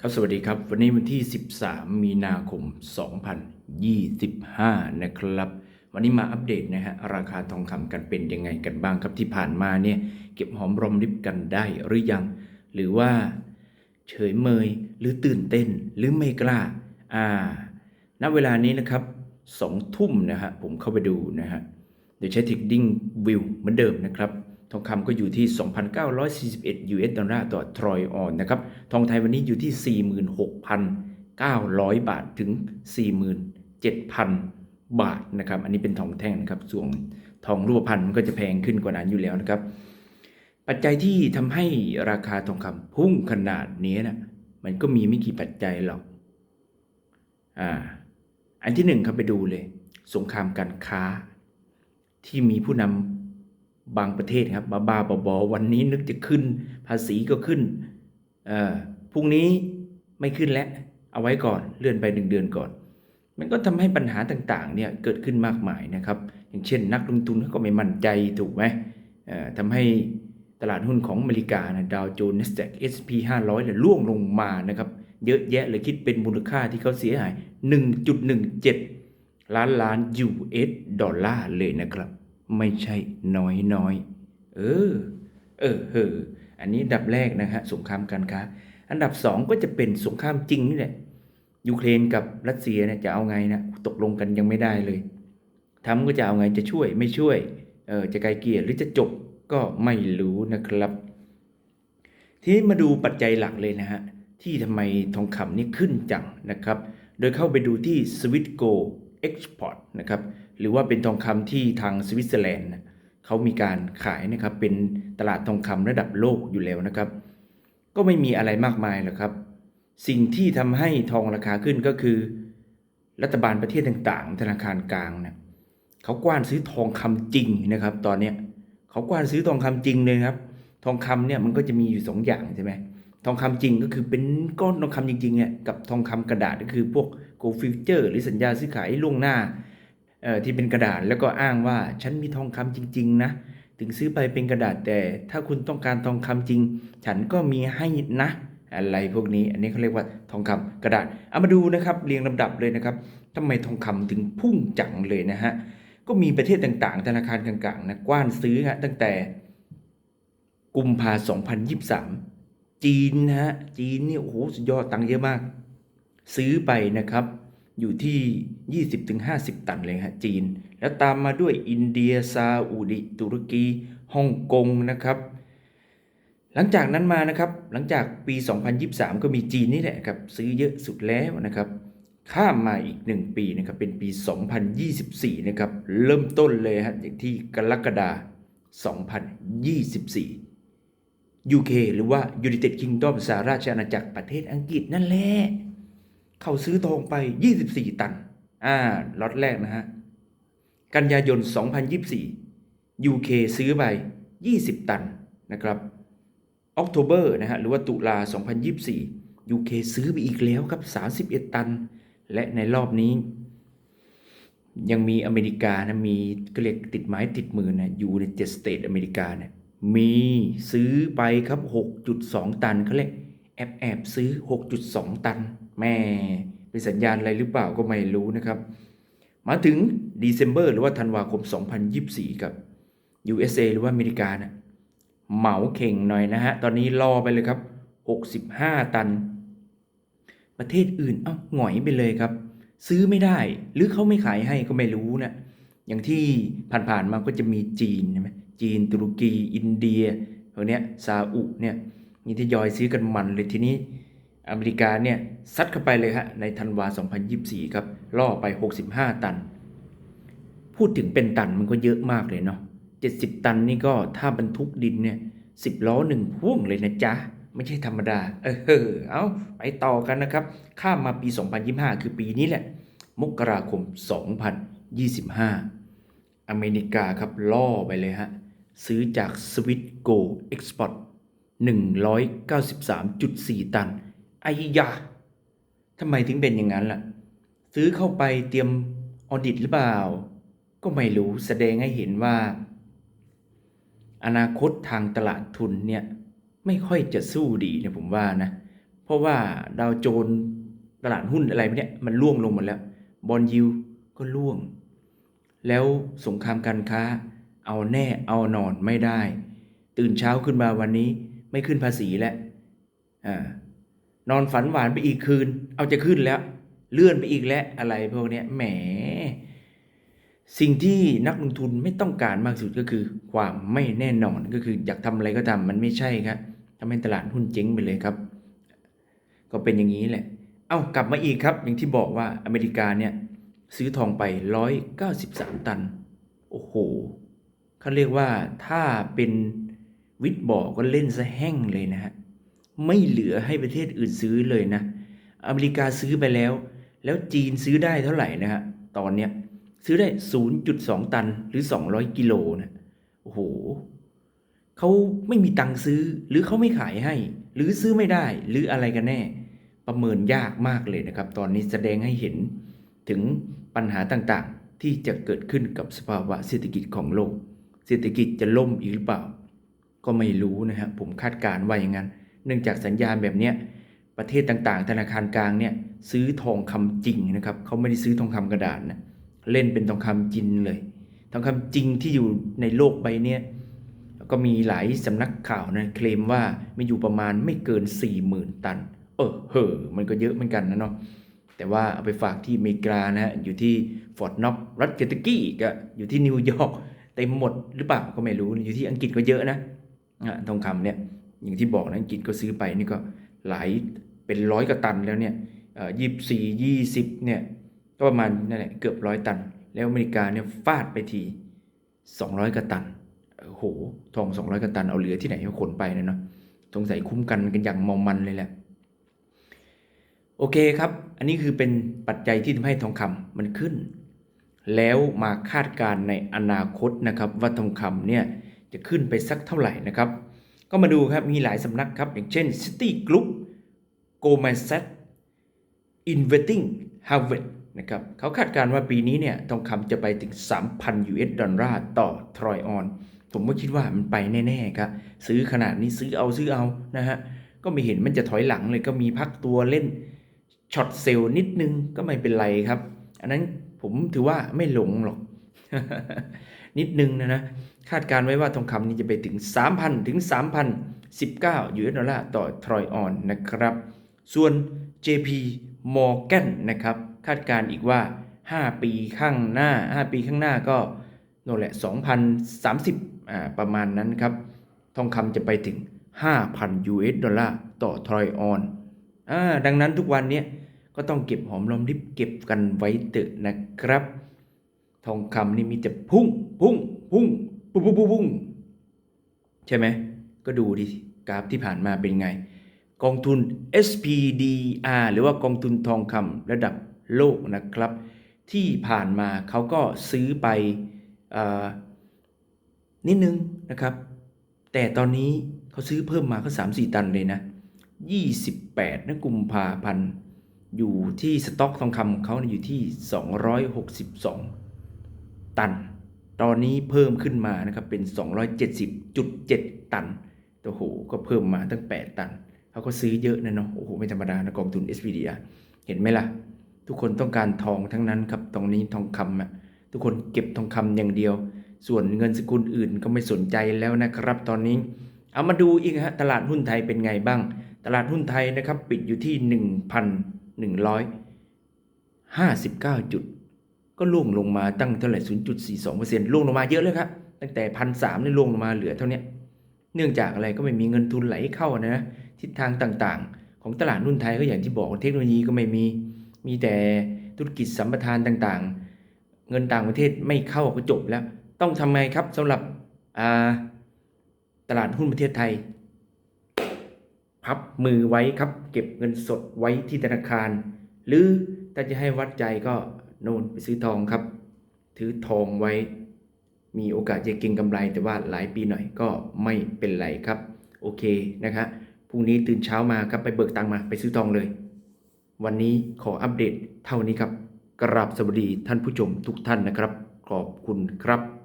ครับสวัสดีครับวันนี้วันที่ 13 มีนาคม 2025 นะครับ วันนี้มาอัปเดตนะฮะราคาทองคำกันเป็นยังไงกันบ้างครับที่ผ่านมาเนี่ยเก็บหอมรอมริบกันได้หรือยัง หรือว่าเฉยเมยหรือตื่นเต้นหรือไม่กล้าอ่าณเวลานี้นะครับสองทุ่มนะฮะผมเข้าไปดูนะฮะโดยใช้ Trading View เหมือนเดิมนะครับ ทองคำก็อยู่ที่ 2,941 US ดอลลาร์ต่อทรอยออนนะครับ ทองไทยวันนี้อยู่ที่ 46,900 บาทถึง 47,000 บาทนะครับ อันนี้เป็นทองแท่งนะครับ ส่วนทองรูปพรรณมันก็จะแพงขึ้นกว่านั้นอยู่แล้วนะครับ ปัจจัยที่ทำให้ราคาทองคำพุ่งขนาดนี้นะมันก็มีไม่กี่ปัจจัยหรอก อ่า อันที่หนึ่งครับไปดูเลย สงครามการค้าที่มีผู้นำ บางประเทศครับบ้าบาๆบอๆวันนี้นึกจะขึ้น ภาษีก็ขึ้นพรุ่งนี้ไม่ขึ้นแล้ว เอาไว้ก่อนเลื่อนไปหนึ่งเดือนก่อน มันก็ทำให้ปัญหาต่างๆเนี่ยเกิดขึ้นมากมายนะครับ อย่างเช่น นักลงทุนเขาก็ไม่มั่นใจถูกไหมเอ่อทำให้ตลาดหุ้นของอเมริกานะดาวโจนส์แ s กเอสพีห้าร้อยเนี่ยร่วงลงมานะครับ เยอะแยะเลยคิดเป็นมูลค่าที่เขาเสียหาย 1.17 ล้านล้าน US ดอลลาร์เลยนะครับ ไม่ใช่น้อยน้อยเออ เออเอออันนี้ดับแรกนะฮะสงครามการค้า อันดับสองก็จะเป็นสงครามจริงนี่แหละยูเครนกับรัสเซียเนี่ยจะเอาไงนะตกลงกันยังไม่ได้เลยทำก็จะเอาไงจะช่วยไม่ช่วยเออจะไกลเกลี่ยหรือจะจบก็ไม่รู้นะครับ ทีนี้มาดูปัจจัยหลักเลยนะฮะที่ทำไมทองคำนี่ขึ้นจังนะครับ โดยเข้าไปดูที่ s w i s s g o Export นะครับหรือว่าเป็นทองคำที่ทางสวิตเซอร์แลนด์เขามีการขายนะครับเป็นตลาดทองคำระดับโลกอยู่แล้วนะครับ ก็ไม่มีอะไรมากมายหรอกครับ สิ่งที่ทำให้ทองราคาขึ้นก็คือ รัฐบาลประเทศต่างๆ ธนาคารกลางนะเขากว้านซื้อทองคำจริงนะครับ ตอนเนี้ยเขากว้านซื้อทองคำจริงเลยครับ ทองคำเนี่ยมันก็จะมีอยู่สองอย่างใช่ไหมทองคำจริงก็คือเป็นก้อนทองคำจริงๆเนี่ยกับทองคำกระดาษก็คือพวก โกลฟิวเจอร์หรือสัญญาซื้อขายล่วงหน้าที่เป็นกระดาษแล้วก็อ้างว่าฉันมีทองคำจริง ๆ นะ ถึงซื้อไปเป็นกระดาษแต่ถ้าคุณต้องการทองคำจริง ฉันก็มีให้นะ อะไรพวกนี้ อันนี้เขาเรียกว่าทองคำกระดาษเอามาดูนะครับเรียงลำดับเลยนะครับทำไมทองคำถึงพุ่งจังเลยนะฮะก็มีประเทศต่างๆ ธนาคารกลางๆนะกว้านซื้อฮะตั้งแต่กุมภา2023 จีนนะฮะจีนเนี่ยโอ้โหสุดยอดตังค์เยอะมาก ซื้อไปนะครับ อยู่ที่ 20-50 ตันเลยฮะจีน แล้วตามมาด้วยอินเดียซาอุดิตุรกีฮ่องกงนะครับหลังจากนั้นมานะครับหลังจากปี 2023 ก็มีจีนนี่แหละครับซื้อเยอะสุดแล้วนะครับข้ามมาอีก 1 ปีนะครับเป็นปี 2024 นะครับเริ่มต้นเลยฮะอย่างที่กรกฎาคม 2024 UK หรือว่า United Kingdom สหราชอาณาจักรประเทศอังกฤษนั่นแหละ เขาซื้อทองไป 24 ตัน อ่าล็อตแรกนะฮะ กันยายน 2024 UK ซื้อไป 20 ตันนะครับออกโทเบอร์นะฮะหรือว่าตุลา 2024 UK ซื้อไปอีกแล้วครับ 31 ตัน และในรอบนี้ ยังมีอเมริกานะมีก็เรียกติดไม้ติดมือนะอยู่ในเจ็ดสเตทอเมริกาเนี่ยมีซื้อไปครับ 6.2 ตันเขาเรียกแอบแอบซื้อ 6.2 ตัน แม่เป็นสัญญาณอะไรหรือเปล่าก็ไม่รู้นะครับ มาถึง December หรือว่าธันวาคม 2024 ครับ USA หรือว่าอเมริกานะเหมาเข่งหน่อยนะฮะ ตอนนี้รอไปเลยครับ 65 ตัน ประเทศอื่น เอ้าหงอยไปเลยครับ ซื้อไม่ได้ หรือเขาไม่ขายให้ก็ไม่รู้นะ อย่างที่ผ่านๆมาก็จะมีจีนใช่ไหมจีน ตุรกี อินเดียพวกเนี้ยซาอุเนี่ย นี่ทยอยซื้อกันมันเลยทีนี้ อเมริกาเนี่ยซัดเข้าไปเลยฮะในธันวา 2024 ครับล่อไป 65 ตัน พูดถึงเป็นตันมันก็เยอะมากเลยเนาะ70 ตันนี่ก็ถ้าบรรทุกดินเนี่ย10 ล้อหนึ่งพ่วงเลยนะจ๊ะ ไม่ใช่ธรรมดา เออเอาไปต่อกันนะครับ ข้ามมาปี 2025 คือปีนี้แหละ มกราคม 2025 อเมริกาครับล่อไปเลยฮะ ซื้อจากสวิตโกเอ็กซ์พอร์ต193.4 ตัน ไอ้ยาทำไมถึงเป็นอย่างนั้นล่ะ ซื้อเข้าไปเตรียมออดิตหรือเปล่า ก็ไม่รู้แสดงให้เห็นว่า อนาคตทางตลาดทุนเนี่ย ไม่ค่อยจะสู้ดีนะผมว่านะ เพราะว่าดาวโจนส์ตลาดหุ้นอะไรเนี้ยมันร่วงลงหมดแล้ว บอลยิวก็ร่วง แล้วสงครามการค้า เอาแน่เอานอนไม่ได้ ตื่นเช้าขึ้นมาวันนี้ไม่ขึ้นภาษีแล้วอ่า นอนฝันหวานไปอีกคืน เอาจะขึ้นแล้ว เลื่อนไปอีกแล้วอะไรพวกนี้แหม สิ่งที่นักลงทุนไม่ต้องการมากสุดก็คือ ความไม่แน่นอนก็คืออยากทำอะไรก็ทำมันไม่ใช่ครับทำให้ตลาดหุ้นเจ๊งไปเลยครับ ก็เป็นอย่างนี้แหละ เอ้ากลับมาอีกครับ อย่างที่บอกว่าอเมริกาเนี่ยซื้อทองไป 193 ตัน โอ้โหเขาเรียกว่าถ้าเป็นวิทบอก็เล่นซะแห้งเลยนะฮะ ไม่เหลือให้ประเทศอื่นซื้อเลยนะ อเมริกาซื้อไปแล้ว แล้วจีนซื้อได้เท่าไหร่นะฮะตอนเนี้ยซื้อได้ 0.2 ตันหรือ 200 กิโลนะโอ้โหเขาไม่มีตังค์ซื้อหรือเขาไม่ขายให้ หรือซื้อไม่ได้หรืออะไรกันแน่ ประเมินยากมากเลยนะครับ ตอนนี้แสดงให้เห็นถึงปัญหาต่างๆ ที่จะเกิดขึ้นกับสภาวะเศรษฐกิจของโลก เศรษฐกิจจะล่มอีกหรือเปล่า ก็ไม่รู้นะฮะผมคาดการณ์ว่าอย่างนั้น เนื่องจากสัญญาณแบบนี้ประเทศต่างๆ ธนาคารกลางเนี่ยซื้อทองคำจริงนะครับเขาไม่ได้ซื้อทองคำกระดาษนะเล่นเป็นทองคำจริงเลย ทองคำจริงที่อยู่ในโลกใบเนี้ก็มีหลายสำนักข่าวนะเคลมว่ามีอยู่ประมาณไม่เกิน 40,000 ตัน เออเห่อมันก็เยอะเหมือนกันนะเนาะแต่ว่าเอาไปฝากที่อเมริกานะฮะอยู่ที่ฟอร์ดน็อกรัฐเคนตักกี้ก็อยู่ที่นิวยอร์กเต็มหมดหรือเปล่าก็ไม่รู้อยู่ที่อังกฤษก็เยอะนะทองคำเนี่ย อย่างที่บอกนะอังกฤษก็ซื้อไปนี่ก็หลายเป็นร้อยกว่าตันแล้วเนี่ยยี่สี่ยี่สิบเนี่ยก็ประมาณนั่นแหละเกือบร้อยตัน แล้วอเมริกาเนี่ยฟาดไปทีสองร้อยกว่าตันโอ้โหทองสองร้อยกว่าตันเอาเหลือที่ไหนมาขนไปเนี่ยเนาะสงสัยคุ้มกันกันอย่างมองมันเลยแหละโอเคครับ อันนี้คือเป็นปัจจัยที่ทำให้ทองคำมันขึ้น แล้วมาคาดการณ์ในอนาคตนะครับ ว่าทองคำเนี่ยจะขึ้นไปสักเท่าไหร่นะครับ ก็มาดูครับมีหลายสำนักครับ อย่างเช่น City Group Goldman Sachs Investing Harvard นะครับเขาคาดการณ์ว่าปีนี้เนี่ยทองคำจะไปถึง 3,000 US ดอลลาร์ต่อทรอยออน ผมก็คิดว่ามันไปแน่ๆครับ ซื้อขนาดนี้ซื้อเอาซื้อเอานะฮะ ก็ไม่เห็นมันจะถอยหลังเลยก็มีพักตัวเล่นช็อตเซลล์นิดนึงก็ไม่เป็นไรครับ อันนั้นผมถือว่าไม่หลงหรอก นิดนึงนะนะ คาดการไว้ว่าทองคำนี้จะไปถึง 3,000 ถึง 3,019 US ดอลลาร์ต่อทรอยออนนะครับ ส่วน JP Morgan นะครับคาดการอีกว่า 5 ปีข้างหน้า 5 ปีข้างหน้าก็โน่นแหละ 2,030อ่าประมาณนั้นครับ ทองคำจะไปถึง 5,000 US ดอลลาร์ต่อทรอยออนอ่าดังนั้นทุกวันนี้ก็ต้องเก็บหอมรอมริบเก็บกันไว้เตอะนะครับ ทองคำนี่มีแต่พุ่งพุ่งพุ่ง พุ่งพุ่งพุ่งพุ่งใช่ไหม ก็ดูดิกราฟที่ผ่านมาเป็นไง กองทุน SPDR หรือว่ากองทุนทองคำระดับโลกนะครับ ที่ผ่านมาเขาก็ซื้อไปนิดนึงนะครับ แต่ตอนนี้เขาซื้อเพิ่มมาก็3 4ตันเลยนะ 28นะกุมภาพันธ์อยู่ที่สต็อกทองคำของเขาอยู่ที่ 262 ตัน ตอนนี้เพิ่มขึ้นมานะครับเป็น 270.7 ตันโอ้โหก็เพิ่มมาตั้ง 8 ตันเขาก็ซื้อเยอะนะเนาะโอ้โหไม่ธรรมดานะกองทุน SPDR เห็นไหมล่ะ ทุกคนต้องการทองทั้งนั้นครับตรงนี้ทองคำอะทุกคนเก็บทองคำอย่างเดียว ส่วนเงินสกุลอื่นก็ไม่สนใจแล้วนะครับตอนนี้เอามาดูอีกฮะตลาดหุ้นไทยเป็นไงบ้าง ตลาดหุ้นไทยนะครับปิดอยู่ที่ 1,159จุด ก็ล่วงลงมาตั้งเท่าไหร่ 0.42%ล่วงลงมาเยอะเลยครับ ตั้งแต่พันสามนี่ล่วงลงมาเหลือเท่านี้ เนื่องจากอะไรก็ไม่มีเงินทุนไหลเข้านะ ทิศทางต่างๆ ของตลาดหุ้นไทยก็อย่างที่บอกเทคโนโลยีก็ไม่มี มีแต่ธุรกิจสัมปทานต่างๆ เงินต่างประเทศไม่เข้าก็จบแล้ว ต้องทำไงครับสำหรับตลาดหุ้นประเทศไทย พับมือไว้ครับ เก็บเงินสดไว้ที่ธนาคาร หรือถ้าจะให้วัดใจก็ โน่นไปซื้อทองครับ ถือทองไว้ มีโอกาสจะเก็งกำไร แต่ว่าหลายปีหน่อยก็ไม่เป็นไรครับ โอเคนะครับพรุ่งนี้ตื่นเช้ามาครับไปเบิกตังมาไปซื้อทองเลย วันนี้ขออัปเดตเท่านี้ครับกราบสวัสดีท่านผู้ชมทุกท่านนะครับ ขอบคุณครับ